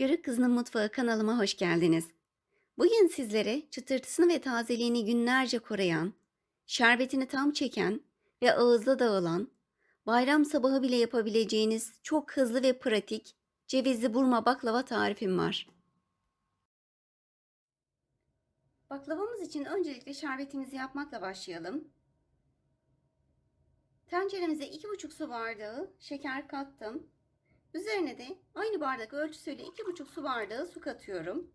Yörük Kızının Mutfağı kanalıma hoş geldiniz. Bugün sizlere çıtırtısını ve tazeliğini günlerce koruyan, şerbetini tam çeken ve ağızda dağılan, bayram sabahı bile yapabileceğiniz çok hızlı ve pratik cevizli burma baklava tarifim var. Baklavamız için öncelikle şerbetimizi yapmakla başlayalım. Tenceremize 2,5 su bardağı şeker kattım. Üzerine de aynı bardak ölçüsüyle 2,5 su bardağı su katıyorum.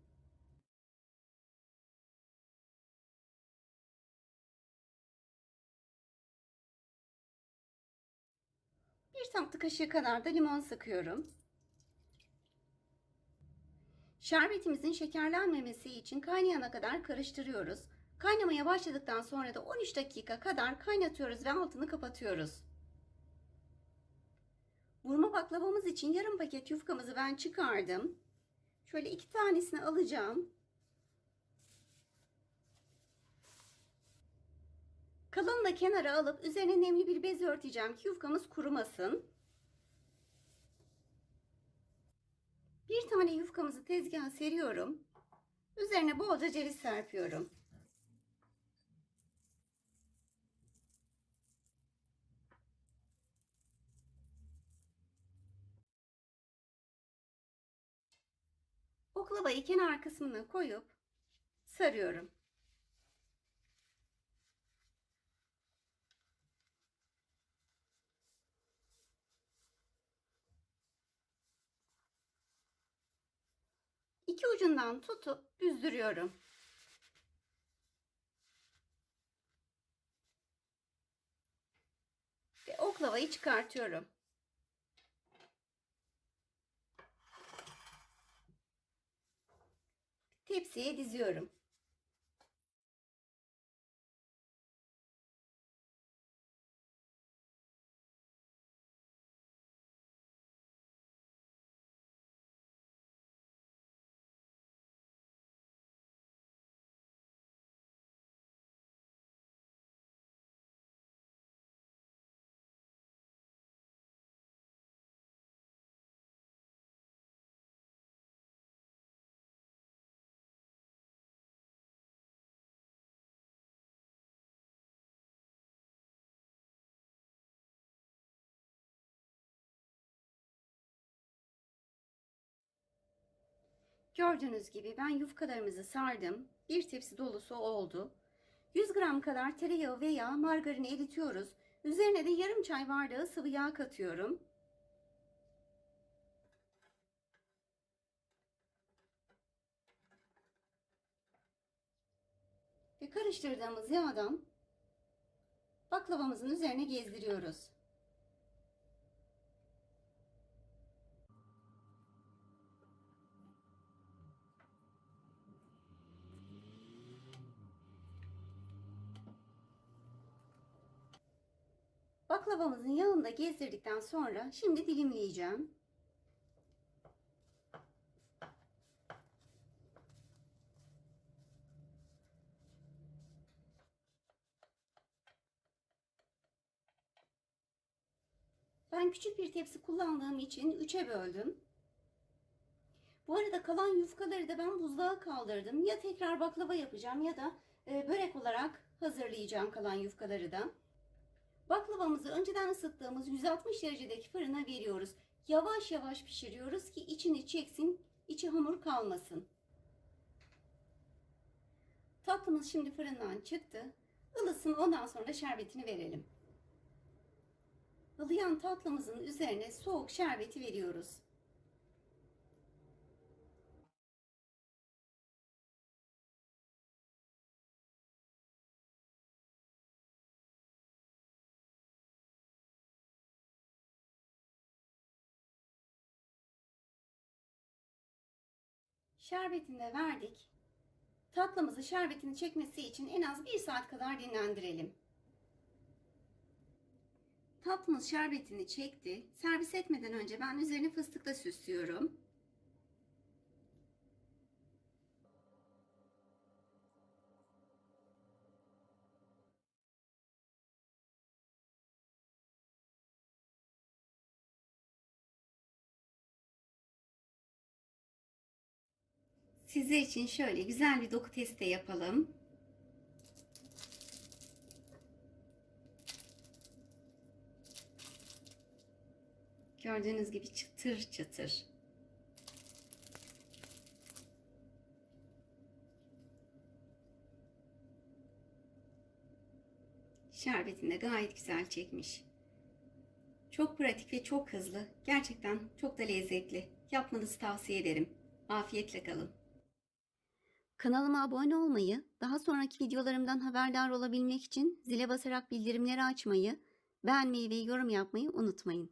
Bir tatlı kaşığı kadar da limon sıkıyorum. Şerbetimizin şekerlenmemesi için kaynayana kadar karıştırıyoruz. Kaynamaya başladıktan sonra da 13 dakika kadar kaynatıyoruz ve altını kapatıyoruz. Baklavamız için yarım paket yufkamızı ben çıkardım. Şöyle iki tanesini alacağım. Kalanını da kenara alıp üzerine nemli bir bez örteceğim ki yufkamız kurumasın. Bir tane yufkamızı tezgaha seriyorum. Üzerine bolca ceviz serpiyorum. Oklavayı kenar kısmına koyup sarıyorum. İki ucundan tutup büzdürüyorum. Ve oklavayı çıkartıyorum. Tepsiye diziyorum. Gördüğünüz gibi ben yufkalarımızı sardım. Bir tepsi dolusu oldu. 100 gram kadar tereyağı veya margarini eritiyoruz. Üzerine de yarım çay bardağı sıvı yağ katıyorum. Ve karıştırdığımız yağdan baklavamızın üzerine gezdiriyoruz. Baklavamızın yağında gezdirdikten sonra şimdi dilimleyeceğim. Ben küçük bir tepsi kullandığım için 3'e böldüm. Bu arada kalan yufkaları da ben buzluğa kaldırdım. Ya tekrar baklava yapacağım ya da e, börek olarak hazırlayacağım kalan yufkaları da. Baklavamızı önceden ısıttığımız 160 derecedeki fırına veriyoruz. Yavaş yavaş pişiriyoruz ki içini çeksin, içi hamur kalmasın. Tatlımız şimdi fırından çıktı. Ilısın ondan sonra şerbetini verelim. Ilıyan tatlımızın üzerine soğuk şerbeti veriyoruz. Şerbetini de verdik. Tatlımızı şerbetini çekmesi için en az 1 saat kadar dinlendirelim. Tatlımız şerbetini çekti. Servis etmeden önce ben üzerine fıstıkla süslüyorum. Sizler için şöyle güzel bir doku testi yapalım. Gördüğünüz gibi çıtır çıtır. Şerbetini de gayet güzel çekmiş. Çok pratik ve çok hızlı. Gerçekten çok da lezzetli. Yapmanızı tavsiye ederim. Afiyetle kalın. Kanalıma abone olmayı, daha sonraki videolarımdan haberdar olabilmek için zile basarak bildirimleri açmayı, beğenmeyi ve yorum yapmayı unutmayın.